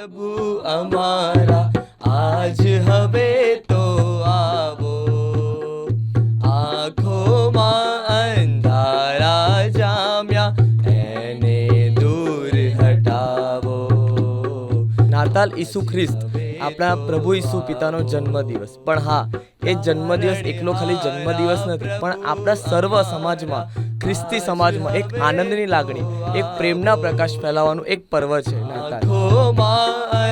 પ્રભુ અમારા આજ હવે તો આવો. આંખોમાં અંધારા જામ્યા એને દૂર હટાવો. નાતાલ ઈસુ ખ્રિસ્ત આપણા પ્રભુ ઈસુ પિતાનો જન્મદિવસ. પણ હા એ જન્મદિવસ એકલો ખાલી જન્મદિવસ નથી પણ આપણા સર્વ સમાજમાં ખ્રિસ્તી સમાજમાં એક આનંદની લાગણી એક પ્રેમના પ્રકાશ ફેલાવવાનું એક પર્વ છે નાતાલ.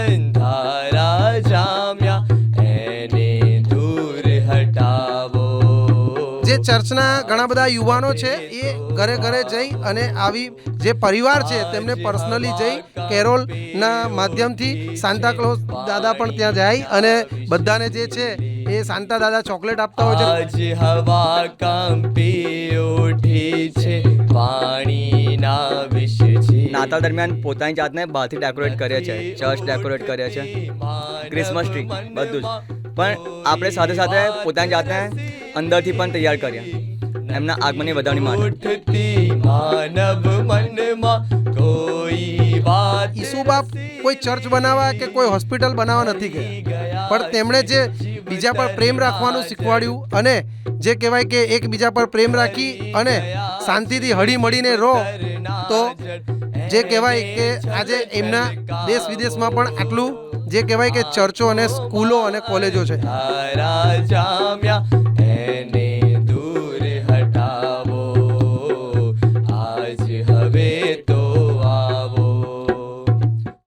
અંધારા જામ્યા એને દૂર હટાવો. જે ચર્ચના ઘણા બધા યુવાનો છે એ ઘરે ઘરે જઈ અને આવી જે પરિવાર છે તેમને પર્સનલી જઈ કેરોલના માધ્યમથી સાન્તા ક્લોઝ દાદા પણ ત્યાં જાય અને બધાને જે છે એ સાંતા દાદા ચોકલેટ આપતા હોય છે. નાતાલ દરમિયાન પોતાની જાતને બહારથી ડેકોરેટ કરીએ છે. ચર્ચ ડેકોરેટ કરીએ છે. ક્રિસમસ ટ્રી બધું જ. પણ આપણે સાથે સાથે પોતાની જાતને અંદરથી પણ તૈયાર કરીએ એમના આગમનની વધારણી માટે. માનવ મનમાં કોઈ વાત ઈસુ બાપ કોઈ ચર્ચ બનાવવા કે કોઈ હોસ્પિટલ બનાવવા નથી ગયા. પણ તેમણે જે બીજા પર પ્રેમ રાખવાનું શીખવાડ્યું અને જે કહેવાય કે એકબીજા પર પ્રેમ રાખી અને શાંતિથી હળી મળીને રહો, તો જે કહેવાય કે આજે એમના દેશ વિદેશમાં પણ આટલું જે કહેવાય કે ચર્ચો અને સ્કૂલો અને કોલેજો છે. દૂર હટાવો. આજ હવે તો